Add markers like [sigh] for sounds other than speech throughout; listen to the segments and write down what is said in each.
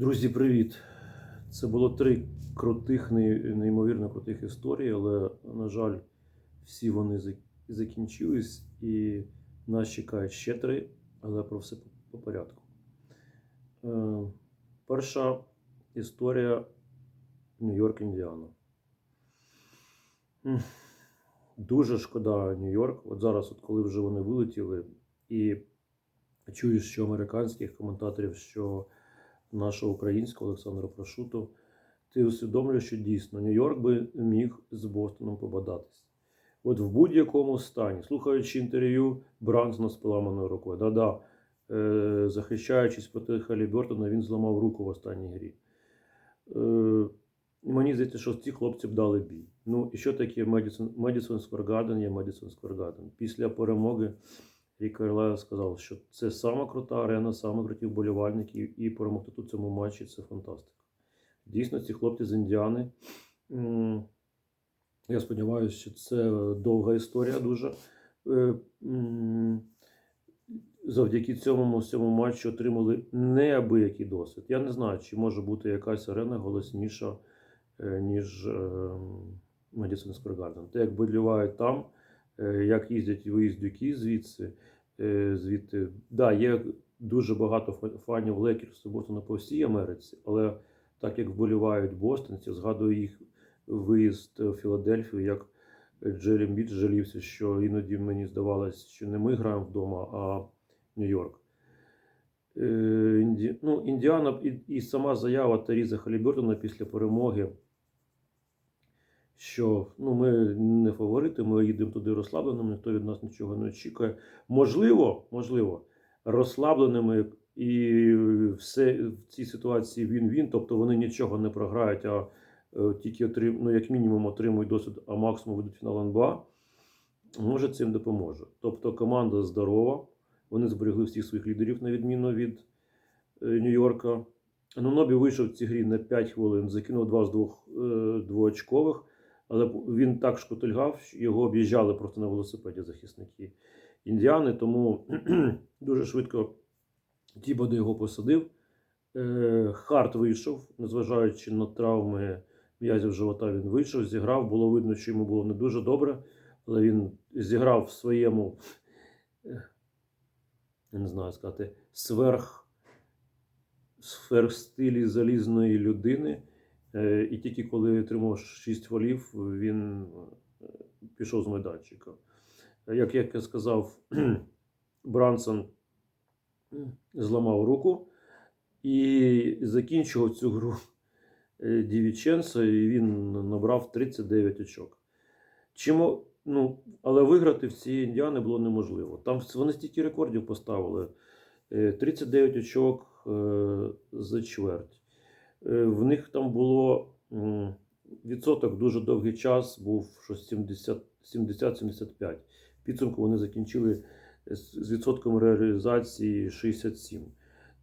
Друзі, привіт! Це було три крутих, неймовірно крутих історії, але, на жаль, всі вони закінчились, і нас чекають ще три, але про все по- по порядку. Е, Перша історія Нью-Йорк, Індіана. Дуже шкода Нью-Йорк. От зараз, от коли вже вони вилетіли, і чуєш, що американських коментаторів, що нашого українського Олександра Прошуту, ти усвідомлюєш, що дійсно Нью-Йорк би міг з Бостоном побадатись. От в будь-якому стані, слухаючи інтерв'ю Брансона з поламаною рукою, да-да, е, захищаючись проти Халібертона, він зламав руку в останній грі. Е, мені здається, що ці хлопці б дали бій. Ну і що таке Медісон, Медісон Сквер є Медісон Сквер Після перемоги Рік Карлаєв сказав, що це сама крута арена, саме круті вболівальники, і перемогти тут цьому матчі це фантастика. Дійсно, ці хлопці з Індіани. Я сподіваюся, що це довга історія дуже. Е, Завдяки цьому цьому матчу отримали неабиякий досвід. Я не знаю, чи може бути якась арена голосніша, е, ніж Медісон Сквер Гарден. Те, як болівають там, як їздять виїздюки звідси, е, звідти. Да, є дуже багато фа- фанів Лекерів суботу по всій Америці, але так як вболівають бостонці, згадую їх виїзд в Філадельфію, як Джері Біч жалівся, що іноді мені здавалось, що не ми граємо вдома, а Нью-Йорк. Е. Ну, Індіана і, сама заява Теріза Халібертона після перемоги, що ну, ми не фаворити, ми їдемо туди розслабленими, ніхто від нас нічого не очікує. Можливо, можливо, розслабленими і все в цій ситуації він-він, тобто вони нічого не програють, а е, тільки отрим... ну, як мінімум отримують досвід, а максимум ведуть фінал НБА. Може, цим допоможе. Тобто команда здорова, вони зберегли всіх своїх лідерів, на відміну від е, Нью-Йорка. Нонобі вийшов в цій грі на 5 хвилин, закинув два з двох е, двоочкових, але він так шкотильгав, його об'їжджали просто на велосипеді захисники індіани, тому [clears throat] дуже швидко Тібоди його посадив. Е, Харт вийшов, незважаючи на травми м'язів живота, він вийшов, зіграв. Було видно, що йому було не дуже добре, але він зіграв в своєму, е, не знаю сказати, сверх, сверхстилі залізної людини. Е, І тільки коли отримав 6 голів, він е, пішов з майданчика. Як я сказав, [clears throat] Брансон зламав руку і закінчував цю гру е, Дівіченцо, і він набрав 39 очок. Чому, ну, але виграти в ці індіани було неможливо. Там вони стільки рекордів поставили. Е, 39 очок е, за чверть. Е, В них там було відсоток дуже довгий час, був що 70 70-75. Підсумку вони закінчили з відсотком реалізації 67.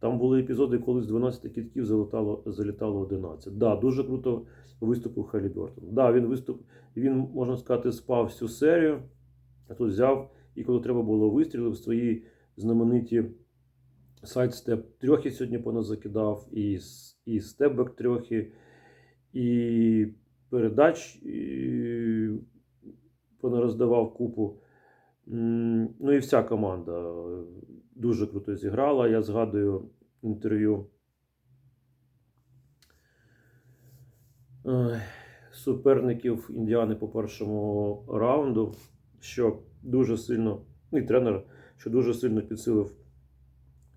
Там були епізоди, коли з 12 кітків залітало, залітало 11. Да, дуже круто виступив Халібертон. Да, він виступ, він, можна сказати, спав всю серію, а тут взяв, і коли треба було вистрілив свої знамениті сайдстеп трьохи сьогодні поназакидав, і, і степбек трьохи, і передач понароздавав купу. Ну і вся команда е, дуже круто зіграла. Я згадую інтерв'ю суперників Індіани по першому раунду, що дуже сильно, ну і тренер, що дуже сильно підсилив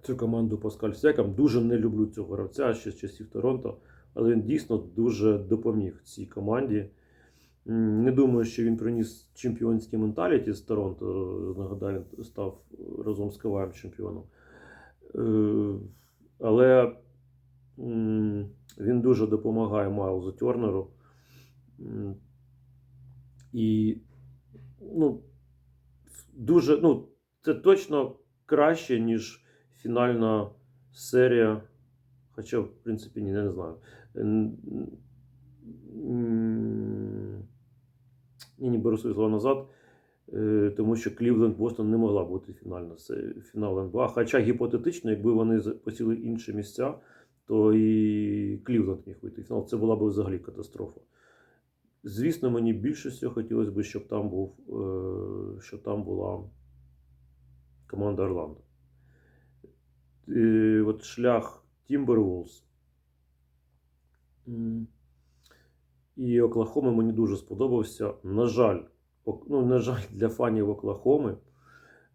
цю команду Паскаль Сякам. Дуже не люблю цього гравця ще з часів Торонто, але він дійсно дуже допоміг цій команді. Не думаю, що він приніс чемпіонський менталіті з Торонто. Нагадаю, він став разом з Каваєм чемпіоном. Е, Але він дуже допомагає Майлзу Тернеру. І ну, дуже, ну, це точно краще, ніж фінальна серія. Хоча, в принципі, ні, не знаю. Ні, ні, беру свої слова назад. Е, Тому що Клівленд Бостон не могла бути фінальна фінал НБА. Хоча гіпотетично, якби вони посіли інші місця, то і Клівленд міг вийти фінал. Це була б взагалі катастрофа. Звісно, мені більше всього хотілося б, щоб там був, е, щоб там була команда Орландо. Е, От шлях Timberwolves і Оклахоми мені дуже сподобався. На жаль, ну, на жаль, для фанів Оклахоми.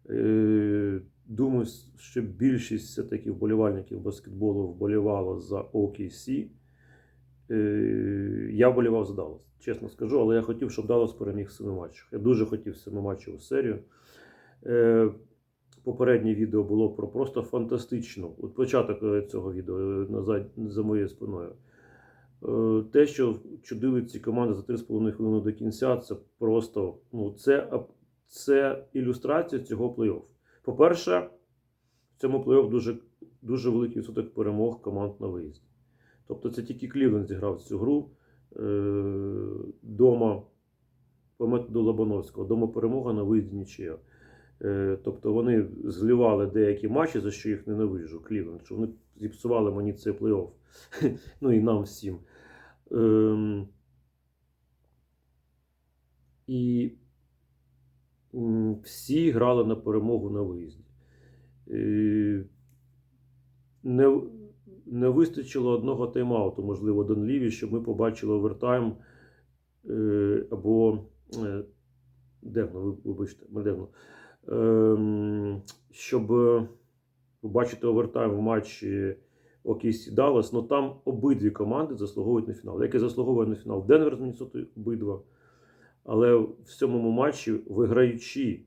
Е, Думаю, що більшість все-таки вболівальників баскетболу вболівало за OKC. Е, Я вболівав за Даллас, чесно скажу, але я хотів, щоб Даллас переміг в семи матчах. Я дуже хотів семиматчеву серію. Е, Попереднє відео було про просто фантастичну. От початок е, цього відео е, назад за моєю спиною. Е, Те, що чудили ці команди за 3,5 хвилини до кінця, це просто ну, це, це ілюстрація цього плей-офф. По-перше, в цьому плей-офф дуже, дуже великий відсоток перемог команд на виїзді. Тобто це тільки Клівленд зіграв цю гру дома по методу Лобановського. Дома перемога на виїзді нічия. Е, Тобто вони зливали деякі матчі, за що їх ненавиджу, Клівленд, що вони зіпсували мені цей плей-офф. [laughs] ну і нам всім. Ем, і всі грали на перемогу на виїзді. Е, Не, не вистачило одного тайм-ауту, можливо, Донліві, щоб ми побачили овертайм е, або е, вибачте, Мальдевно. Ем, щоб е, побачити овертайм в матчі OKC Даллас, ну там обидві команди заслуговують на фінал. Як і заслуговує на фінал Денвер з Міннесотою обидва. Але в сьомому матчі, виграючи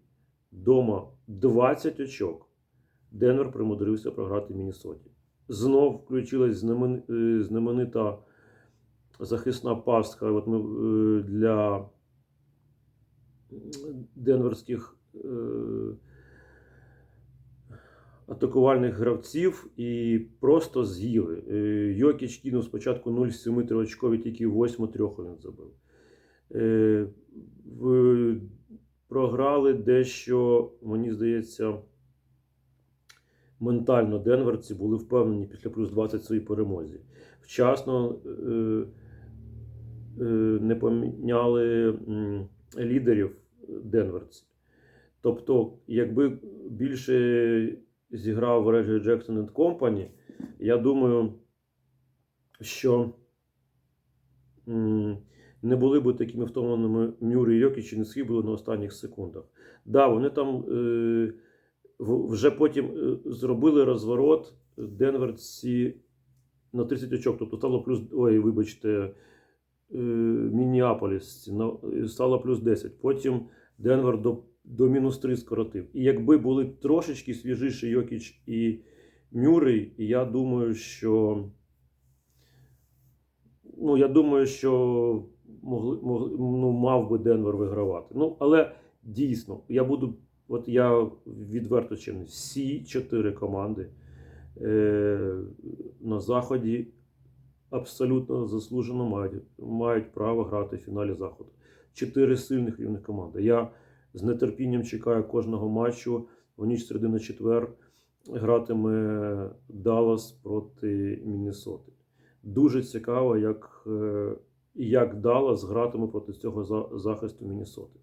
вдома 20 очок, Денвер примудрився програти Міннесоті. Знов включилась е, знаменита захисна пастка от ми, е, для денверських атакувальних гравців і просто з'їли. Е, Йокіч кинув спочатку 0,7 триочкові, тільки 8 трьох він забив. Е, Програли дещо, мені здається, ментально денверці були впевнені після плюс 20 своїй перемозі. Вчасно е, е, не поміняли лідерів денверці. Тобто, якби більше зіграв Реджі Джексон Компані, я думаю, що не були б такими втомленими Мюрі і Йокіч не схибили на останніх секундах. Да, вони там е, вже потім е, зробили розворот Денверці на 30 очок. Тобто стало плюс. Ой, вибачте, е, Мінніаполіс на- стало плюс 10. Потім Денвер до, до мінус 3 скоротив. І якби були трошечки свіжіші Йокіч і Мюррей, я думаю, що. Ну, я думаю, що могли, могли, ну, мав би Денвер вигравати. Ну, але дійсно, я буду. От я відверто чим всі чотири команди е, на заході абсолютно заслужено мають, мають право грати в фіналі заходу. Чотири сильних рівних команди. Я з нетерпінням чекаю кожного матчу. У ніч середи на четвер гратиме Даллас проти Міннесоти. Дуже цікаво, як, е, як Даллас гратиме проти цього захисту Міннесоти.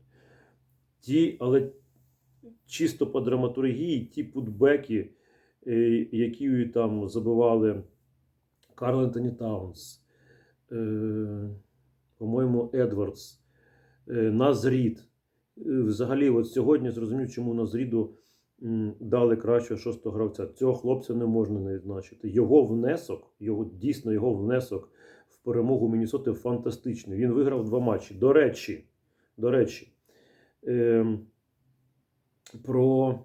Ті, але чисто по драматургії, ті путбеки, е, які там забивали Карл Ентоні Таунс, е, по-моєму, Едвардс, Назрід. Е, Взагалі, от сьогодні зрозумів, чому Назріду м, дали кращого шостого гравця. Цього хлопця не можна не відзначити. Його внесок, його дійсно його внесок в перемогу Міннесоти фантастичний. Він виграв два матчі. До речі, до речі, ем, про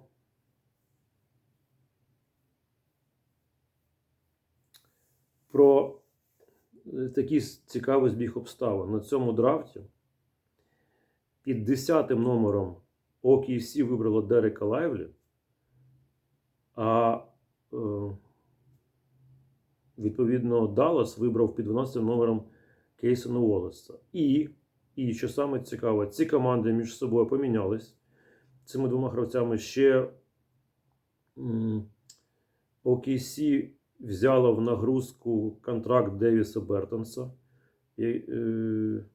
про е, такий цікавий збіг обставин. На цьому драфті під 10 номером OKC вибрало Дерека Лайвлі, а е, відповідно Даллас вибрав під 12 номером Кейсона Уоллеса. І, і що саме цікаве, ці команди між собою помінялись. Цими двома гравцями ще OKC взяла в нагрузку контракт Девіса Бертонса. І, е,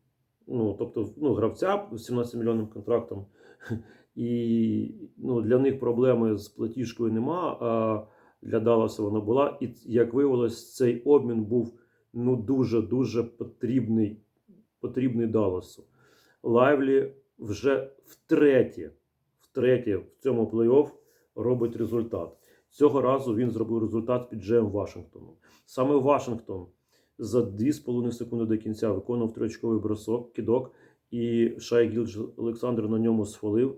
ну, тобто, ну, гравця з 17 мільйонним контрактом. [laughs] І ну, для них проблеми з платіжкою нема, а для Далласа вона була. І як виявилось, цей обмін був ну, дуже-дуже потрібний, потрібний Далласу. Лайвлі вже втретє, втретє в цьому плей-офф робить результат. Цього разу він зробив результат під Джеєм Вашингтоном. Саме Вашингтон за 2,5 секунди до кінця виконав трьочковий бросок, кидок, і Шай Гілдж Олександр на ньому сфалив.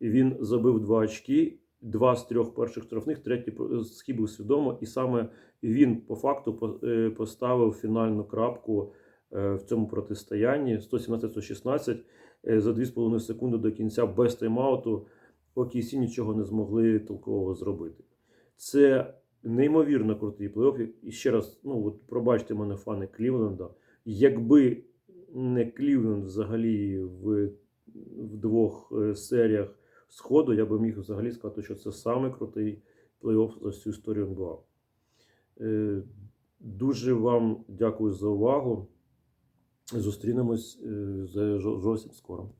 І він забив два очки, два з трьох перших штрафних, третій схибив свідомо. І саме він по факту е, поставив фінальну крапку е, в цьому протистоянні 117-116 е, за 2,5 секунди до кінця без тайм-ауту. OKC нічого не змогли толкового зробити. Це неймовірно крутий плей-офф. І ще раз, ну от пробачте мене, фани Клівленда. Якби не Клівленд взагалі в, в двох е, серіях сходу, я би міг взагалі сказати, що це саме крутий плей-офф за всю історію НБА. Е, Дуже вам дякую за увагу. Зустрінемось е, зовсім скоро.